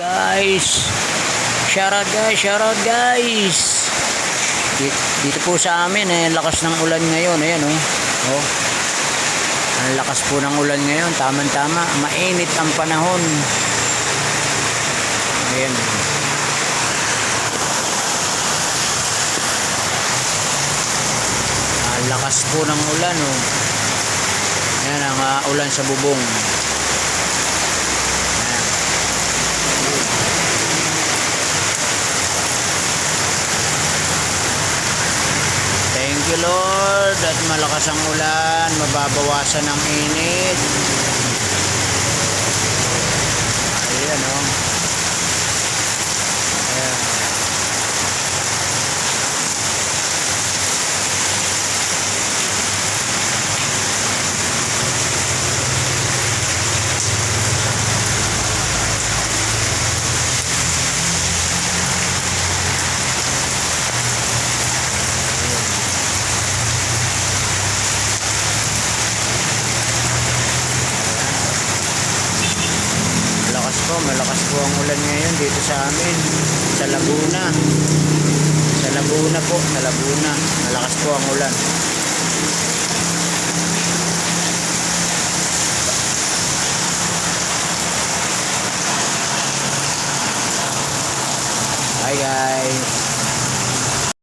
Guys, shoutout guys, shoutout guys. Dito, po sa amin eh, lakas ng ulan ngayon, ayan oh. Oh. Ang lakas po ng ulan ngayon, tama-tama, mainit ang panahon. Ayan. Ang lakas po ng ulan oh. Ayan ang ah, ulan sa bubong. You Lord at malakas ang ulan, mababawasan ang init. Ayan o. Oh. Ayan. Malakas po, malakas po ang ulan ngayon dito sa amin. Sa Laguna. Sa Laguna po, sa Laguna. Malakas po ang ulan. Hi guys.